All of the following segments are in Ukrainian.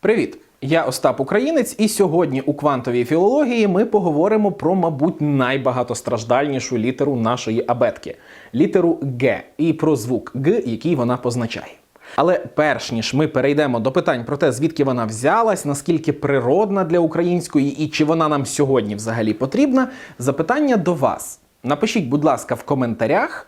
Привіт! Я Остап Українець, і сьогодні у квантовій філології ми поговоримо про, мабуть, найбагатостраждальнішу літеру нашої абетки літеру Г і про звук Г, який вона позначає. Але перш ніж ми перейдемо до питань про те, звідки вона взялась, наскільки природна для української і чи вона нам сьогодні взагалі потрібна, запитання до вас. Напишіть, будь ласка, в коментарях,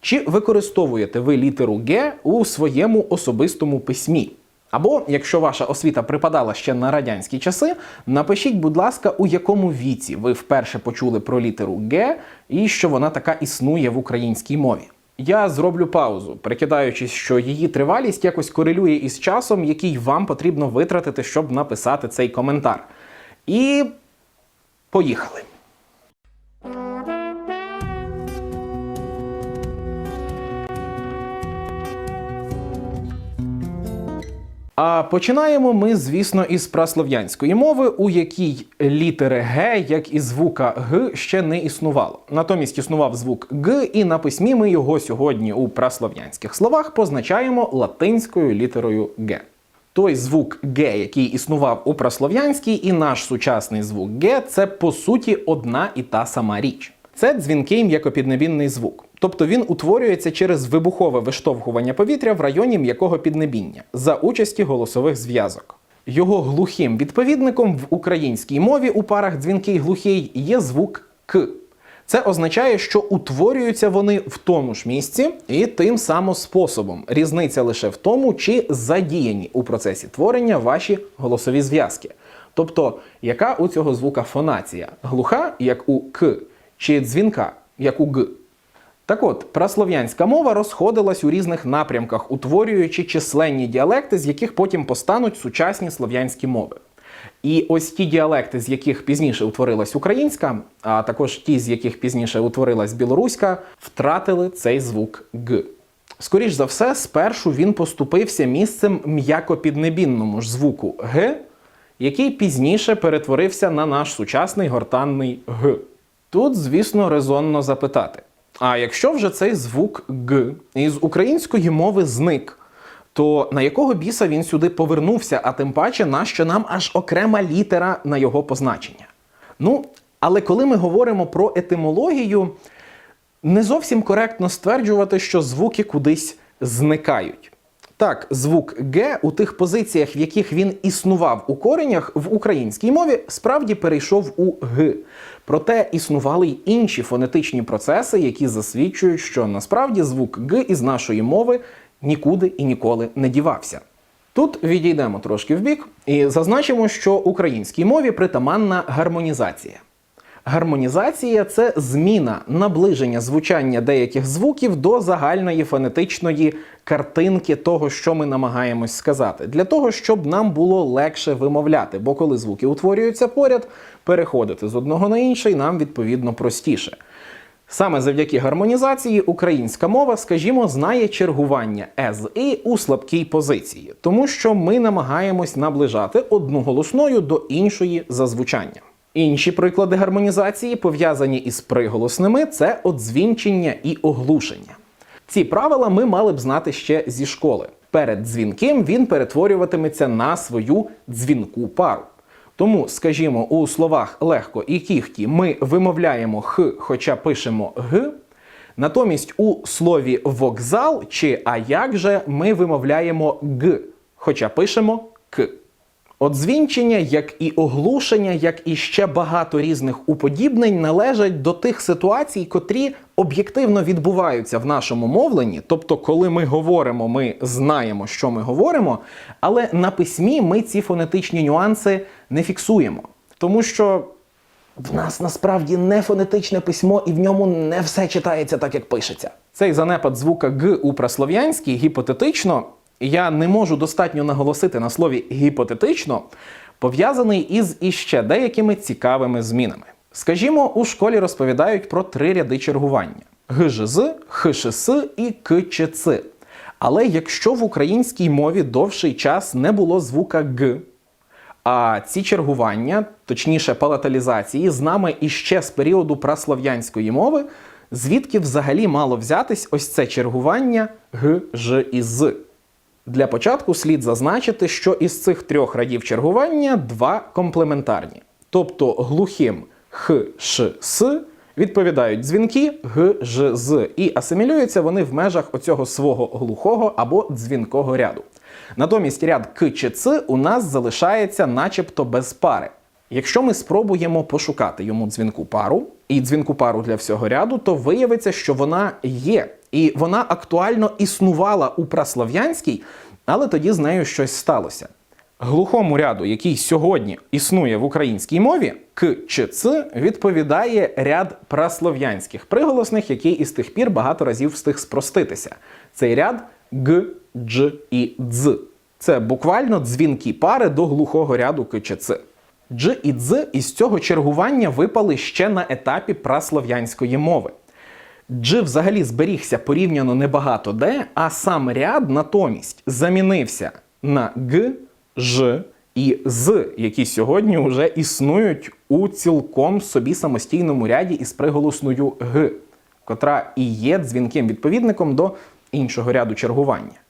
чи використовуєте ви літеру Г у своєму особистому письмі. Або, якщо ваша освіта припадала ще на радянські часи, напишіть, будь ласка, у якому віці ви вперше почули про літеру Г і що вона така існує в українській мові. Я зроблю паузу, прикидаючись, що її тривалість якось корелює із часом, який вам потрібно витратити, щоб написати цей коментар. І поїхали. А починаємо ми, звісно, із праслов'янської мови, у якій літери Г, як і звука Г, ще не існувало. Натомість існував звук Г, і на письмі ми його сьогодні у праслов'янських словах позначаємо латинською літерою Г. Той звук Г, який існував у праслов'янській, і наш сучасний звук Г це по суті одна і та сама річ. Це дзвінкий м'якопіднебінний звук. Тобто він утворюється через вибухове виштовхування повітря в районі м'якого піднебіння за участі голосових зв'язок. Його глухим відповідником в українській мові у парах дзвінкий глухий є звук К. Це означає, що утворюються вони в тому ж місці і тим самим способом. Різниця лише в тому, чи задіяні у процесі творення ваші голосові зв'язки. Тобто, яка у цього звука фонація? Глуха, як у К, чи дзвінка, як у Г. Так от, праслов'янська мова розходилась у різних напрямках, утворюючи численні діалекти, з яких потім постануть сучасні слов'янські мови. І ось ті діалекти, з яких пізніше утворилась українська, а також ті, з яких пізніше утворилась білоруська, втратили цей звук Г. Скоріш за все, спершу він поступився місцем м'якопіднебінному ж звуку Г, який пізніше перетворився на наш сучасний гортанний Г. Тут, звісно, резонно запитати. А якщо вже цей звук Г із української мови зник, то на якого біса він сюди повернувся, а тим паче, нащо нам аж окрема літера на його позначення? Ну, але коли ми говоримо про етимологію, не зовсім коректно стверджувати, що звуки кудись зникають. Так, звук Г у тих позиціях, в яких він існував у коренях в українській мові, справді перейшов у Г. Проте існували й інші фонетичні процеси, які засвідчують, що насправді звук Г із нашої мови нікуди і ніколи не дівався. Тут відійдемо трошки вбік і зазначимо, що українській мові притаманна гармонізація. Гармонізація це зміна наближення звучання деяких звуків до загальної фонетичної картинки того, що ми намагаємось сказати, для того, щоб нам було легше вимовляти. Бо коли звуки утворюються поряд, переходити з одного на інший нам відповідно простіше. Саме завдяки гармонізації українська мова, скажімо, знає чергування «ез» і у слабкій позиції, тому що ми намагаємось наближати одну голосною до іншої за звучанням. Інші приклади гармонізації, пов'язані із приголосними, це одзвінчення і оглушення. Ці правила ми мали б знати ще зі школи. Перед дзвінким він перетворюватиметься на свою дзвінку пару. Тому, скажімо, у словах легко і кіхті ми вимовляємо х, хоча пишемо г. Натомість у слові вокзал чи а як же ми вимовляємо г, хоча пишемо к. Одзвінчення, як і оглушення, як і ще багато різних уподібнень належать до тих ситуацій, котрі об'єктивно відбуваються в нашому мовленні. Тобто, коли ми говоримо, ми знаємо, що ми говоримо, але на письмі ми ці фонетичні нюанси не фіксуємо. Тому що в нас насправді не фонетичне письмо, і в ньому не все читається так, як пишеться. Цей занепад звука Г у праслов'янській гіпотетично я не можу достатньо наголосити на слові гіпотетично, пов'язаний із іще деякими цікавими змінами. Скажімо, у школі розповідають про три ряди чергування: ГЖЗ, ХШС і КЧЦ. Але якщо в українській мові довший час не було звука Г, а ці чергування, точніше палаталізації, з нами іще з періоду праслов'янської мови, звідки взагалі мало взятись ось це чергування Г, Ж і З. Для початку слід зазначити, що із цих трьох радів чергування два комплементарні. Тобто глухим х, ш, с відповідають дзвінки г, ж, з, і асимілюються вони в межах оцього свого глухого або дзвінкого ряду. Натомість ряд к чи ц у нас залишається начебто без пари. Якщо ми спробуємо пошукати йому дзвінку пару і дзвінку пару для всього ряду, то виявиться, що вона є. І вона актуально існувала у праслав'янській, але тоді з нею щось сталося. Глухому ряду, який сьогодні існує в українській мові, к чи ц відповідає ряд праслов'янських приголосних, який із тих пір багато разів встиг спроститися. Цей ряд г, дж і дз. Це буквально дзвінки пари до глухого ряду к чи ц. Дж і дз із цього чергування випали ще на етапі праслов'янської мови. Дж взагалі зберігся порівняно небагато де, а сам ряд натомість замінився на г, ж і з, які сьогодні вже існують у цілком собі самостійному ряді із приголосною г, котра і є дзвінким відповідником до іншого ряду чергування.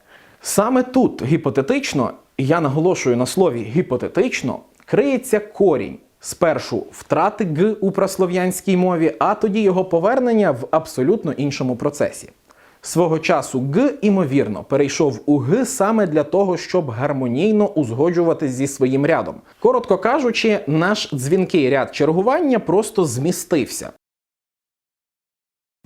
Саме тут гіпотетично, я наголошую на слові гіпотетично, криється корінь спершу втрати г у праслов'янській мові, а тоді його повернення в абсолютно іншому процесі. Свого часу г, імовірно, перейшов у г саме для того, щоб гармонійно узгоджуватись зі своїм рядом. Коротко кажучи, наш дзвінкий ряд чергування просто змістився.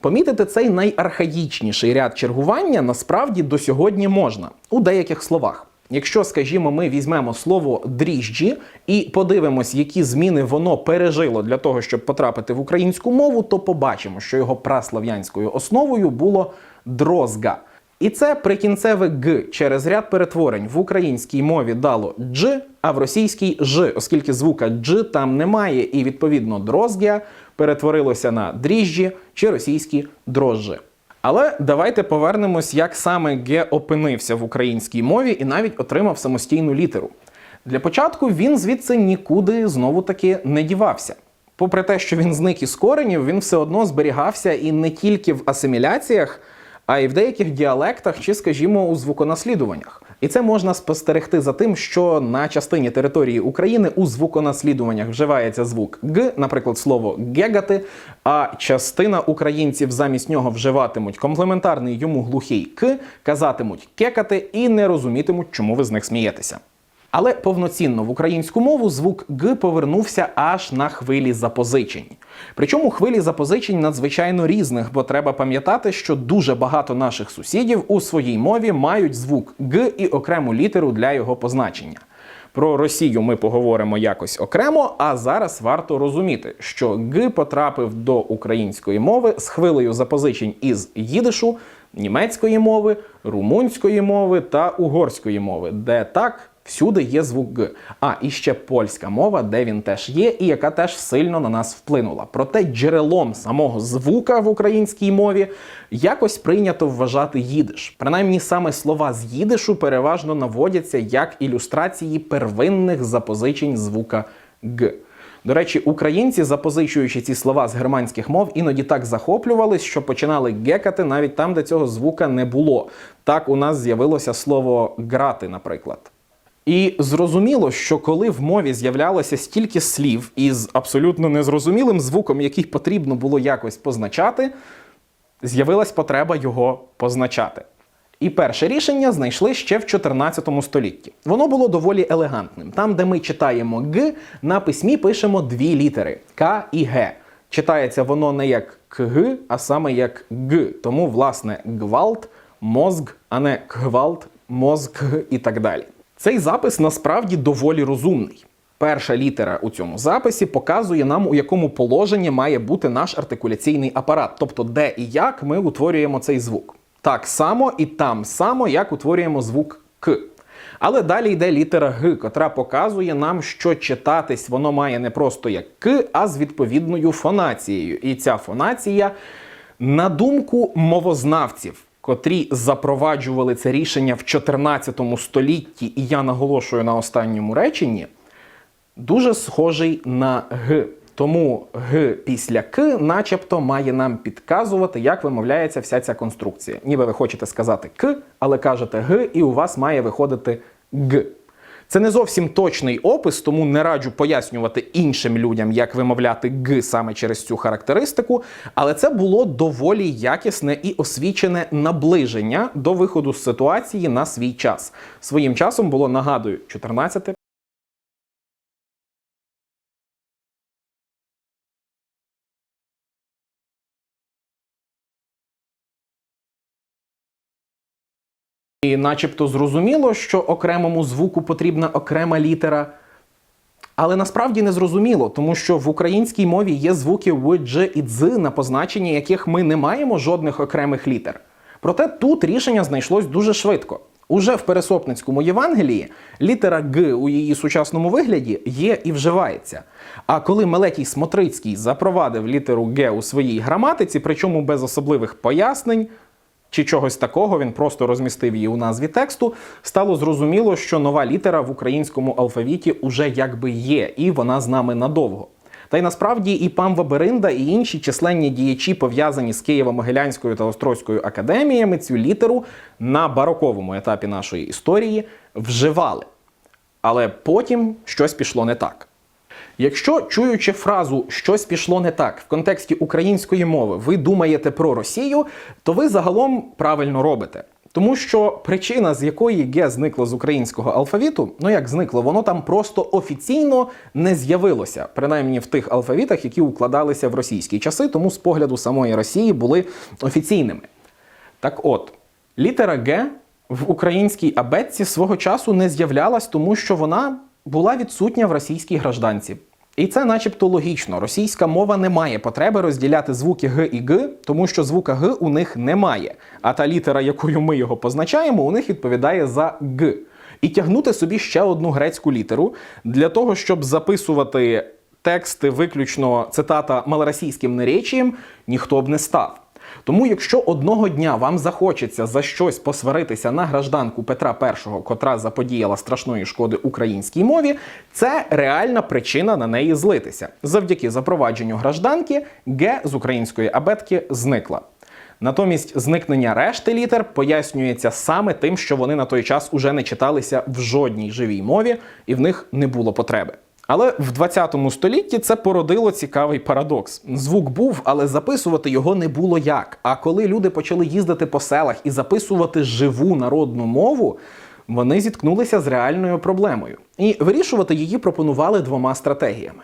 Помітити цей найархаїчніший ряд чергування насправді до сьогодні можна у деяких словах. Якщо, скажімо, ми візьмемо слово дріжджі і подивимось, які зміни воно пережило для того, щоб потрапити в українську мову, то побачимо, що його праслав'янською основою було дрозга. І це прикінцеве г через ряд перетворень в українській мові дало дж, а в російській ж, оскільки звука дж там немає, і відповідно дрозгя перетворилося на дріжджі чи російські дрожжі. Але давайте повернемось, як саме ге опинився в українській мові і навіть отримав самостійну літеру. Для початку він звідси нікуди знову таки не дівався. Попри те, що він зник із коренів, він все одно зберігався і не тільки в асиміляціях, а й в деяких діалектах чи, скажімо, у звуконаслідуваннях. І це можна спостерегти за тим, що на частині території України у звуконаслідуваннях вживається звук г, наприклад, слово гегати, а частина українців замість нього вживатимуть комплементарний йому глухий к, казатимуть кекати і не розумітимуть, чому ви з них смієтеся. Але повноцінно в українську мову звук г повернувся аж на хвилі запозичень. Причому хвилі запозичень надзвичайно різних, бо треба пам'ятати, що дуже багато наших сусідів у своїй мові мають звук г і окрему літеру для його позначення. Про Росію ми поговоримо якось окремо, а зараз варто розуміти, що г потрапив до української мови з хвилею запозичень із їдишу, німецької мови, румунської мови та угорської мови, де так всюди є звук г. А і ще польська мова, де він теж є, і яка теж сильно на нас вплинула. Проте джерелом самого звука в українській мові якось прийнято вважати їдиш. Принаймні саме слова з їдишу переважно наводяться як ілюстрації первинних запозичень звука г. До речі, українці, запозичуючи ці слова з германських мов, іноді так захоплювались, що починали гекати навіть там, де цього звука не було. Так у нас з'явилося слово грати, наприклад. І зрозуміло, що коли в мові з'являлося стільки слів із абсолютно незрозумілим звуком, який потрібно було якось позначати, з'явилась потреба його позначати. І перше рішення знайшли ще в 14 столітті. Воно було доволі елегантним. Там, де ми читаємо Г, на письмі пишемо дві літери К і Г. Читається воно не як КГ, а саме як Г. Тому, власне, гвалт, мозг, а не кгвалт, мозг і так далі. Цей запис насправді доволі розумний. Перша літера у цьому записі показує нам, у якому положенні має бути наш артикуляційний апарат, тобто де і як ми утворюємо цей звук. Так само і там само, як утворюємо звук К. Але далі йде літера Г, котра показує нам, що читатись воно має не просто як К, а з відповідною фонацією. І ця фонація, на думку мовознавців, котрі запроваджували це рішення в 14 столітті, і я наголошую на останньому реченні, дуже схожий на Г. Тому г після к, начебто, має нам підказувати, як вимовляється вся ця конструкція. Ніби ви хочете сказати к, але кажете г, і у вас має виходити г. Це не зовсім точний опис, тому не раджу пояснювати іншим людям, як вимовляти г саме через цю характеристику. Але це було доволі якісне і освічене наближення до виходу з ситуації на свій час. Своїм часом було нагадую 14 І начебто зрозуміло, що окремому звуку потрібна окрема літера. Але насправді не зрозуміло, тому що в українській мові є звуки в, дж і дз, на позначенні яких ми не маємо жодних окремих літер. Проте тут рішення знайшлось дуже швидко. Уже в Пересопницькому Євангелії літера Г у її сучасному вигляді є і вживається. А коли Мелетій Смотрицький запровадив літеру Г у своїй граматиці, причому без особливих пояснень, чи чогось такого, він просто розмістив її у назві тексту, стало зрозуміло, що нова літера в українському алфавіті уже якби є, і вона з нами надовго. Та й насправді і Памва Беринда, і інші численні діячі, пов'язані з Києво-Могилянською та Острозькою академіями, цю літеру на бароковому етапі нашої історії вживали. Але потім щось пішло не так. Якщо чуючи фразу щось пішло не так в контексті української мови, ви думаєте про Росію, то ви загалом правильно робите. Тому що причина, з якої Г зникло з українського алфавіту, ну як зникло, воно там просто офіційно не з'явилося, принаймні в тих алфавітах, які укладалися в російські часи, тому з погляду самої Росії були офіційними. Так от, літера Г в українській абетці свого часу не з'являлась, тому що вона була відсутня в російській гражданці. І це начебто логічно. Російська мова не має потреби розділяти звуки Г і Г, тому що звука Г у них немає. А та літера, якою ми його позначаємо, у них відповідає за Г. І тягнути собі ще одну грецьку літеру для того, щоб записувати тексти виключно цитата малоросійським наречієм, ніхто б не став. Тому, якщо одного дня вам захочеться за щось посваритися на гражданку Петра І, котра заподіяла страшної шкоди українській мові, це реальна причина на неї злитися. Завдяки запровадженню гражданки Г з української абетки зникла. Натомість зникнення решти літер пояснюється саме тим, що вони на той час уже не читалися в жодній живій мові, і в них не було потреби. Але в 20 столітті це породило цікавий парадокс. Звук був, але записувати його не було як. А коли люди почали їздити по селах і записувати живу народну мову, вони зіткнулися з реальною проблемою. І вирішувати її пропонували двома стратегіями.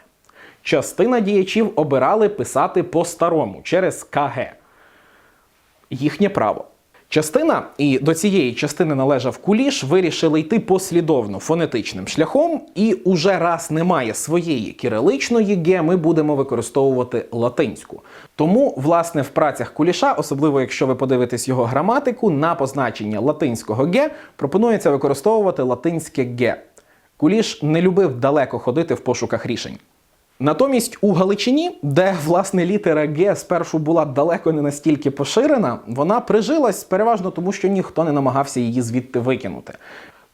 Частина діячів обирали писати по-старому через КГ. Їхнє право. Частина, і до цієї частини належав куліш, вирішили йти послідовно фонетичним шляхом, і уже раз немає своєї кириличної ге, ми будемо використовувати латинську. Тому, власне, в працях куліша, особливо якщо ви подивитесь його граматику, на позначення латинського ге пропонується використовувати латинське ге. Куліш не любив далеко ходити в пошуках рішень. Натомість у Галичині, де власне літера Г спершу була далеко не настільки поширена, вона прижилась переважно тому, що ніхто не намагався її звідти викинути.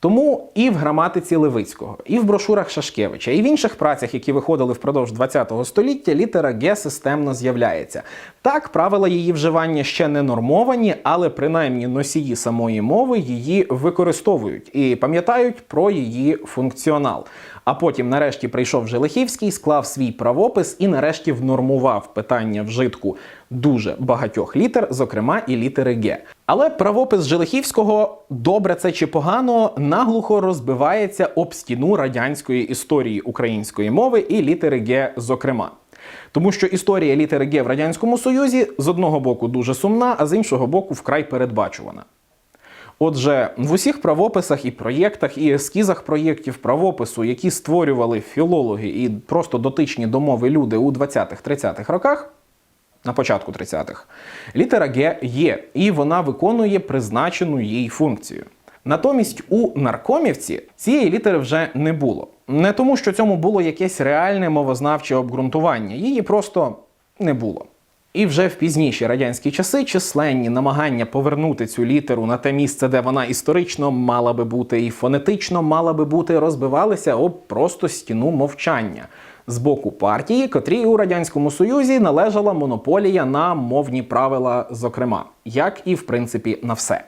Тому і в граматиці Левицького, і в брошурах Шашкевича, і в інших працях, які виходили впродовж ХХ століття, літера Г системно з'являється. Так, правила її вживання ще не нормовані, але принаймні носії самої мови її використовують і пам'ятають про її функціонал. А потім, нарешті, прийшов Желихівський, склав свій правопис і нарешті внормував питання вжитку дуже багатьох літер, зокрема і літери Г. Але правопис Желихівського, добре це чи погано, наглухо розбивається об стіну радянської історії української мови і літери Г, зокрема. Тому що історія літери Г в Радянському Союзі з одного боку дуже сумна, а з іншого боку вкрай передбачувана. Отже, в усіх правописах і проєктах, і ескізах проєктів правопису, які створювали філологи і просто дотичні до мови люди у 20-30-х роках, на початку 30-х, літера Г є, і вона виконує призначену їй функцію. Натомість у наркомівці цієї літери вже не було. Не тому, що цьому було якесь реальне мовознавче обґрунтування, її просто не було. І вже в пізніші радянські часи численні намагання повернути цю літеру на те місце, де вона історично мала би бути, і фонетично мала би бути, розбивалися об просто стіну мовчання з боку партії, котрій у радянському союзі належала монополія на мовні правила, зокрема, як і в принципі на все.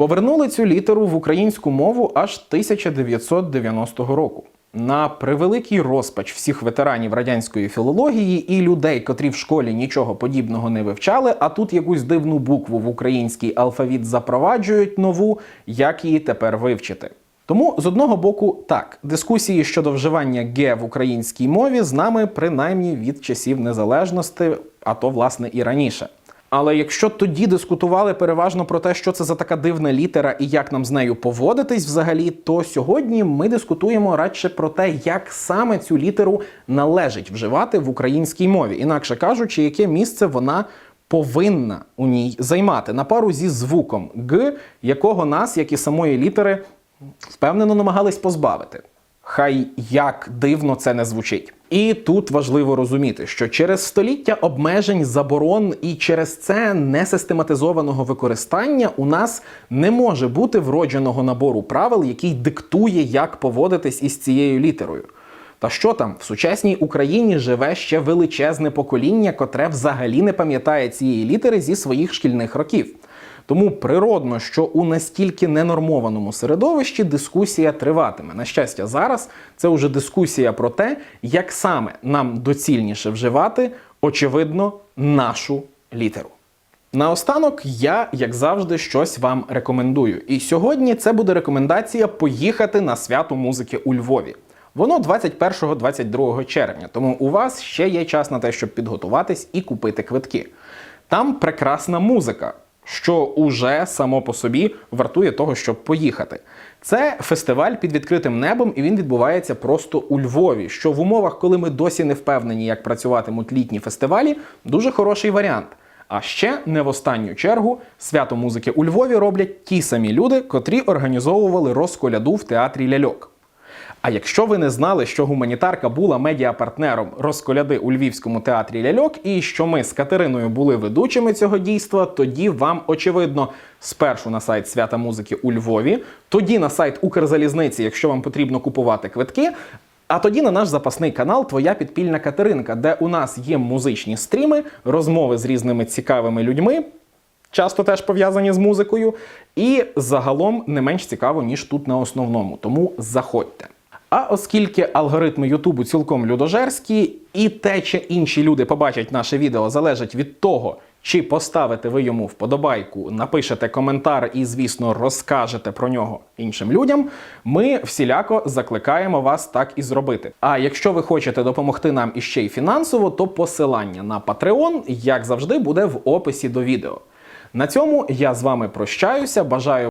Повернули цю літеру в українську мову аж 1990 року. На превеликий розпач всіх ветеранів радянської філології і людей, котрі в школі нічого подібного не вивчали, а тут якусь дивну букву в український алфавіт запроваджують нову, як її тепер вивчити. Тому з одного боку, так, дискусії щодо вживання ге в українській мові з нами принаймні від часів незалежності, а то власне і раніше. Але якщо тоді дискутували переважно про те, що це за така дивна літера і як нам з нею поводитись взагалі, то сьогодні ми дискутуємо радше про те, як саме цю літеру належить вживати в українській мові, інакше кажучи, яке місце вона повинна у ній займати на пару зі звуком г, якого нас, як і самої літери, впевнено намагались позбавити. Хай як дивно це не звучить. І тут важливо розуміти, що через століття обмежень, заборон і через це несистематизованого використання у нас не може бути вродженого набору правил, який диктує, як поводитись із цією літерою. Та що там, в сучасній Україні живе ще величезне покоління, котре взагалі не пам'ятає цієї літери зі своїх шкільних років. Тому природно, що у настільки ненормованому середовищі дискусія триватиме. На щастя, зараз це вже дискусія про те, як саме нам доцільніше вживати, очевидно, нашу літеру. Наостанок я, як завжди, щось вам рекомендую. І сьогодні це буде рекомендація поїхати на свято музики у Львові. Воно 21-22 червня, тому у вас ще є час на те, щоб підготуватись і купити квитки. Там прекрасна музика, що уже само по собі вартує того, щоб поїхати. Це фестиваль під відкритим небом, і він відбувається просто у Львові. Що в умовах, коли ми досі не впевнені, як працюватимуть літні фестивалі, дуже хороший варіант. А ще не в останню чергу свято музики у Львові роблять ті самі люди, котрі організовували розколяду в театрі ляльок. А якщо ви не знали, що гуманітарка була медіапартнером розколяди у Львівському театрі ляльок, і що ми з Катериною були ведучими цього дійства, тоді вам очевидно спершу на сайт свята музики у Львові, тоді на сайт Укрзалізниці, якщо вам потрібно купувати квитки. А тоді на наш запасний канал Твоя підпільна Катеринка, де у нас є музичні стріми, розмови з різними цікавими людьми, часто теж пов'язані з музикою, і загалом не менш цікаво, ніж тут на основному. Тому заходьте. А оскільки алгоритми Ютубу цілком людожерські, і те, чи інші люди побачать наше відео, залежить від того, чи поставите ви йому вподобайку, напишете коментар і, звісно, розкажете про нього іншим людям, ми всіляко закликаємо вас так і зробити. А якщо ви хочете допомогти нам іще й фінансово, то посилання на Patreon, як завжди, буде в описі до відео. На цьому я з вами прощаюся. Бажаю